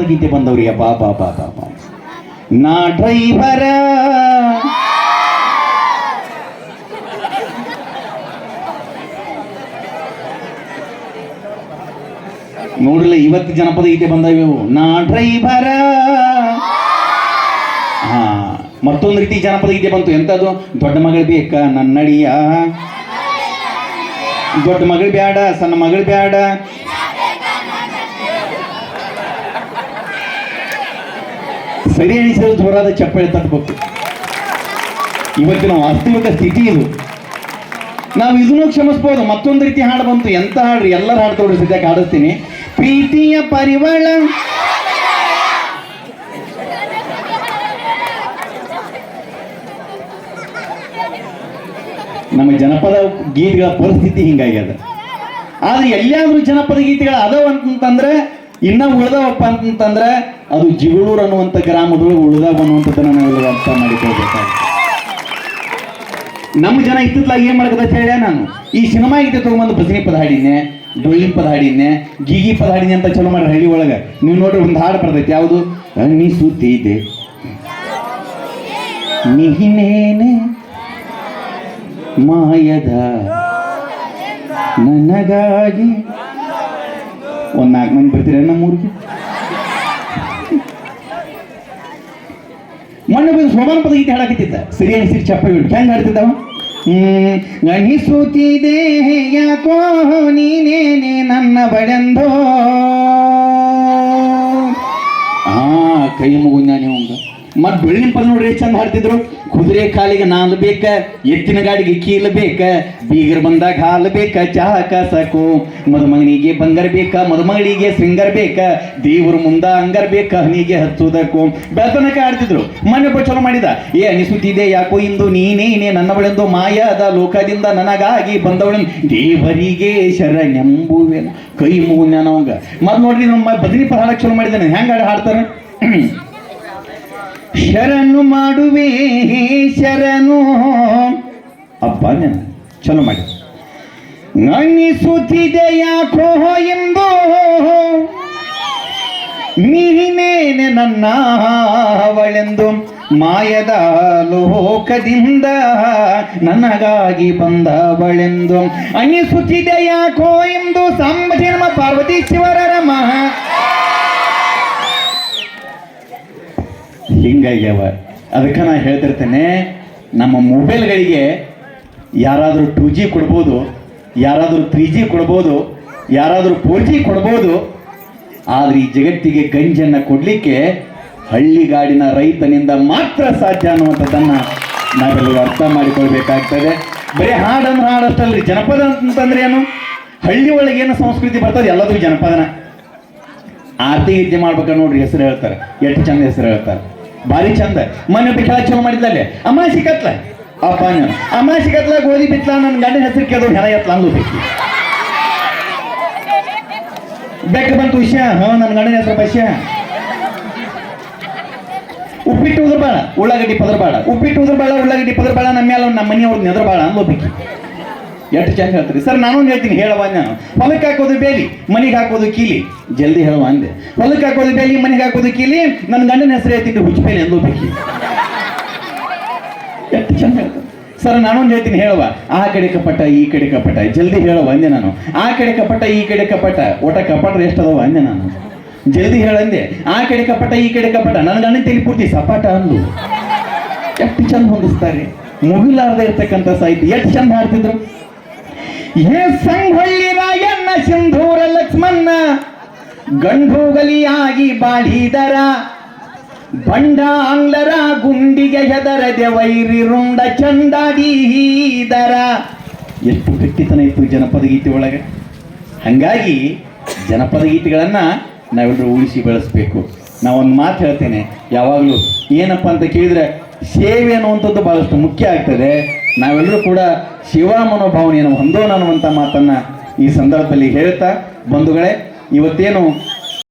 ಗೀತೆ ಬಂದವ್ರಿ ಬಾ ಬಾ ಬಾ ಬಾ ಬಾ ನಾ ಡ್ರೈವರ. ನೋಡ್ಲಿ ಇವತ್ತು ಜನಪದ ಗೀತೆ ಬಂದವು ನಾ ಡ್ರೈವರ. ಹಾ, ಮತ್ತೊಂದು ರೀತಿ ಜನಪದ ಗೀತೆ ಬಂತು. ಎಂತದು? ದೊಡ್ಡ ಮಗಳು ಬೇಕ ನನ್ನಡಿಯ. ದೊಡ್ಡ ಮಗಳು ಬ್ಯಾಡ, ಸಣ್ಣ ಮಗಳು ಬ್ಯಾಡ. ಸರಿ ಅನಿಸಲು ಜೋರಾದ ಚಪ್ಪಳೆ ತಟ್ಟಬೇಕು ಇವತ್ತಿನ ವಾಸ್ತವಿಕ ಸ್ಥಿತಿ ಇದು. ನಾವು ಇದನ್ನು ಕ್ಷಮಿಸ್ಬೋದು. ಮತ್ತೊಂದು ರೀತಿ ಹಾಡು ಬಂತು. ಎಂತ ಹಾಡ್ರಿ? ಎಲ್ಲರ ಹಾಡು ತೋಡ್ರಿ ಸದ್ಯಕ್ಕೆ ಹಾಡಿಸ್ತೀನಿ ಪ್ರೀತಿಯ ಪರಿವಳ. ನಮ್ಮ ಜನಪದ ಗೀತೆಗಳ ಪರಿಸ್ಥಿತಿ ಹಿಂಗಾಗ್ಯದ ಆದ್ರೆ ಎಲ್ಲಾದ್ರೂ ಜನಪದ ಗೀತೆಗಳು ಅದಾವ ಅಂತಂದ್ರೆ ಇನ್ನ ಉಳ್ದವಪ್ಪ ಅಂತಂದ್ರೆ ಅದು ಜಿಗಳೂರು ಅನ್ನುವಂಥ ಗ್ರಾಮದೊಳಗೆ ಉಳಿದಾಗ ಅನ್ನುವಂಥದ್ದನ್ನು ನಾವೆಲ್ಲ ಅರ್ಥ ಮಾಡಿಕೊಳ್ಬೇಕಾಗುತ್ತೆ. ನಮ್ಮ ಜನ ಇತ್ತಿತ್ಲಾಗ ಏನು ಮಾಡ್ಕೊತ ಹೇಳ ನಾನು? ಈ ಸಿನಿಮಾ ಇದ್ದೆ ತೊಗೊಂಬಂದು ಭಜನಿ ಪದ ಹಾಡಿದ್ನೆ ಡೊಳ್ಳಿನ ಪದ ಹಾಡಿದ್ನೆ, ಗೀಗಿ ಪದ ಹಾಡಿದ್ನೆ ಅಂತ ಚಲೋ ಮಾಡಿ ಹಳ್ಳಿ ಒಳಗೆ. ನೀವು ನೋಡ್ರಿ ಒಂದು ಹಾಡು ಬರ್ತೈತಿ ಯಾವುದು? ಅನ್ನಿಸುತ್ತಿದೆ ನಿಹಿನೇನೆ ಮಾಯದ ನನಗಾಗಿ. ಒಂದ್ ನಾಲ್ಕು ಮಂದಿ ಬರ್ತೀರ ನಮ್ಮೂರಿಗೆ ಮೊನ್ನೆ ಬಂದು ಸೋಮಾನ ಪದ ಗೀತೆ ಹಾಡಾಕಿತ್ತಿದ್ದ. ಸರಿ ಅನಿಸಿರಿ ಚಪ್ಪ ಬಿಡು ಹೆಂಗ್ ಹಾಡ್ತಿದ್ದವ? ಗಣಿಸುತ್ತಿದೆ ಯಾಕೋ ನೀನೇನೆ ನನ್ನ ಬಡೆಂದೋ. ಆ, ಕೈ ಮುಗುಂಜಾನೆ ಅವಂಗ ಮತ್ ಬೆಳ್ಳಿನ ಪಲ್ ನೋಡ್ರಿ ಚಂದ ಹಾಡ್ತಿದ್ರು. ಕುದುರೆ ಕಾಲಿಗೆ ನಾಲ್ ಬೇಕ, ಎತ್ತಿನ ಗಾಡಿಗೆ ಕೀಲ್ ಬೇಕ, ಬೀಗರ್ ಬಂದಾಗ ಹಾಲು ಬೇಕ, ಚಹಾ ಕಸಕು ಮದುಮಗನಿಗೆ ಬಂಗಾರ ಬೇಕ, ಮದುಮಗಳಿಗೆ ಸಿಂಗರ್ ಬೇಕ, ದೇವ್ರ ಮುಂದ ಅಂಗರ್ ಬೇಕ, ಹನಿಗೆ ಹಚ್ಚುದಕ್ಕು ಬೆಳತನಕ ಆಡ್ತಿದ್ರು ಮನೆ ಚಲೋ ಮಾಡಿದ. ಏ, ಅನಿಸುತ್ತಿದೆ ಯಾಕೋ ಇಂದು ನೀನೇನೆ ನನ್ನ ಬಳೆಂದು ಮಾಯಾದ ಲೋಕದಿಂದ ನನಗಾಗಿ ಬಂದವಳು. ದೇವರಿಗೆ ಶರಣೆಂಬುವೆನು. ಕೈ ಮುಗುನ್ಯಾನ ಅವಂಗ. ಮತ್ ನೋಡ್ರಿ ನಮ್ಮ ಬದನಿ ಹಾಡಕ್ ಚಲೋ ಮಾಡಿದ್ದಾನೆ. ಹೆಂಗ ಹಾಡ್ತಾರ? ಶರಣು ಮಾಡುವೆ, ಶರಣು. ಅಪ್ಪ ಚಲೋ ಮಾಡಿ. ನನ್ನಿಸುತ್ತಿದೆ ಯಾಕೋ ಎಂದು ನೀನೇನೆ ನನ್ನ ಅವಳೆಂದು ಮಾಯದ ಲೋಕದಿಂದ ನನಗಾಗಿ ಬಂದವಳೆಂದು. ಅನಿಸುತ್ತಿದೆ ಯಾಕೋ ಎಂದು ಸಾಂಬ ಪಾರ್ವತಿ ಶಿವರರ ಹಿಂಗಾಗ್ಯಾವ ಅದಕ್ಕೆ ನಾ ಹೇಳ್ತಿರ್ತೇನೆ, ನಮ್ಮ ಮೊಬೈಲ್ಗಳಿಗೆ ಯಾರಾದರೂ ಟೂ ಜಿ ಕೊಡ್ಬೋದು, ಯಾರಾದರೂ ತ್ರೀ ಜಿ ಕೊಡ್ಬೋದು, ಯಾರಾದರೂ ಫೋರ್ ಜಿ ಕೊಡ್ಬೋದು, ಆದರೆ ಈ ಜಗತ್ತಿಗೆ ಗಂಜನ್ನು ಕೊಡಲಿಕ್ಕೆ ಹಳ್ಳಿಗಾಡಿನ ರೈತನಿಂದ ಮಾತ್ರ ಸಾಧ್ಯ ಅನ್ನುವಂಥದ್ದನ್ನು ನಾವೆಲ್ಲರೂ ಅರ್ಥ ಮಾಡಿಕೊಳ್ಬೇಕಾಗ್ತದೆ. ಬರೀ ಹಾಡಂದ್ರೆ ಹಾಡಷ್ಟಲ್ರಿ, ಜನಪದ ಅಂತಂದ್ರೆ ಏನು? ಹಳ್ಳಿ ಒಳಗೆ ಏನು ಸಂಸ್ಕೃತಿ ಬರ್ತದೆ ಎಲ್ಲದೂ ಜನಪದನ. ಆರತಿ ಗೀತೆ ಮಾಡ್ಬೇಕ ನೋಡ್ರಿ, ಹೆಸರು ಹೇಳ್ತಾರೆ. ಎಷ್ಟು ಚಂದ ಹೆಸರು ಹೇಳ್ತಾರೆ. ಭಾರಿ ಚಂದ. ಮನೆ ಬಿಟ್ಟ ಚಲೋ ಮಾಡಿದ್ಲಲ್ಲಿ? ಅಮ್ಮ ಸಿಕ್ಕತ್ಲ ಅಪ್ಪ ಅಮ್ಮ ಸಿಕ್ಕತ್ಲ ಕತ್ಲ, ಗೋಧಿ ಬಿತ್ಲ ನನ್ನ ಗಂಡನ ಹೆಸರು ಕೇಳೋ ಹೆಣ ಎತ್ಲ ಅಂದು ಬೇಕು. ಬೆಕ್ಕ ಬಂತು ವಿಷಯ? ಹಾ ನನ್ನ ಗಂಡನ ಹೆಸರು ಪಶ್ಯ. ಉಪ್ಪಿಟ್ಟು ಉದ್ರ ಬಾಳ ಉಳ್ಳಾಗಡ್ಡಿ ಪದ್ರ ಬಾಳ ಉಪ್ಪಿಟ್ಟು ಉದ್ರ ಬಾಳ ಉಳ್ಳಾಗಡ್ಡಿ ಪದ್ರ ಬಾಳ ನಮ್ಮ ಮೇಲೆ ನಮ್ಮ ಮನೆಯವ್ರದ್ದು ನೆದ್ರ ಬಾಳ ಅನ್ಬೋಬೇಕಿ ಎಷ್ಟು ಚಂದ ಹೇಳ್ತೀರಿ. ಸರ್ ನಾನು ಹೇಳ್ತೀನಿ ಹೇಳವ ನಾನು ಹೊಲಕ್ಕೆ ಹಾಕೋದು ಬೇಲಿ, ಮನೆಗೆ ಹಾಕೋದು ಕೀಲಿ. ಜಲ್ದಿ ಹೇಳುವ ಅಂದೆ. ಹೊಲಕ್ಕೆ ಹಾಕೋದು ಬೇಲಿ, ಮನೆಗೆ ಹಾಕೋದು ಕೀಲಿ, ನನ್ನ ಗಂಡನ ಹೆಸರು ಹೇಳ್ತೀನಿ ಹುಚ್ಚಬೇಲಿ ಎಂದು ಬೇಕಿ. ಎಷ್ಟು ಚಂದ ಸರ್, ನಾನೊಂದು ಹೇಳ್ತೀನಿ ಹೇಳುವ ಆ ಕಡೆ ಕಪಟ, ಈ ಕಡೆ ಕಪಟ. ಜಲ್ದಿ ಹೇಳುವ ಅಂದೆ ನಾನು. ಆ ಕಡೆ ಕಪಟ, ಈ ಕಡೆ ಕಪಟ. ಒಟ ಕಪಟ ಎಷ್ಟದವ ಅಂದೆ ನಾನು. ಜಲ್ದಿ ಹೇಳಂದೆ ಆ ಕಡೆ ಕಪಟ, ಈ ಕಡೆ ಕಪಟ. ನನ್ನ ಗಂಡನ ತೆಲಿ ಪೂರ್ತಿ ಸಪಾಟ ಅಂದು. ಎಷ್ಟು ಚಂದ ಹೊಂದಿಸ್ತಾರೆ. ಮುಗಿಲಾರ್ದೆ ಇರ್ತಕ್ಕಂಥ ಸಾಹಿತ್ಯ. ಎಷ್ಟು ಚಂದ ಹಾಡ್ತಿದ್ರು. ಏ ಸಂಗೊಳ್ಳಿ ರಾಯಣ್ಣ ಸಿಂಧೂರ ಲಕ್ಷ್ಮಣ್ಣ ಗಂಡುಗಲಿಯಾಗಿ ಬಾಳಿದರ ಬಂಡ ಆಂಗ್ಲರ ಗುಂಡಿಗೆ ಹೆದರದೆ ವೈರಿ ರುಂಡ ಚಂಡಾಡೀದರ ಎಷ್ಟು ಗಟ್ಟಿತನ ಇತ್ತು ಜನಪದ ಗೀತೆ ಒಳಗೆ. ಹಂಗಾಗಿ ಜನಪದ ಗೀತೆಗಳನ್ನು ನಾವೆಲ್ಲರೂ ಉಳಿಸಿ ಬೆಳೆಸ್ಬೇಕು. ನಾವೊಂದು ಮಾತು ಹೇಳ್ತೇನೆ, ಯಾವಾಗಲೂ ಏನಪ್ಪ ಅಂತ ಕೇಳಿದ್ರೆ ಸೇವೆ ಅನ್ನುವಂಥದ್ದು ಬಹಳಷ್ಟು ಮುಖ್ಯ ಆಗ್ತದೆ. ನಾವೆಲ್ಲರೂ ಕೂಡ ಸೇವಾ ಮನೋಭಾವನೆಯನ್ನು ಹೊಂದೋಣ ಅನ್ನುವಂಥ ಮಾತನ್ನು ಈ ಸಂದರ್ಭದಲ್ಲಿ ಹೇಳ್ತಾ ಬಂಧುಗಳೇ, ಇವತ್ತೇನು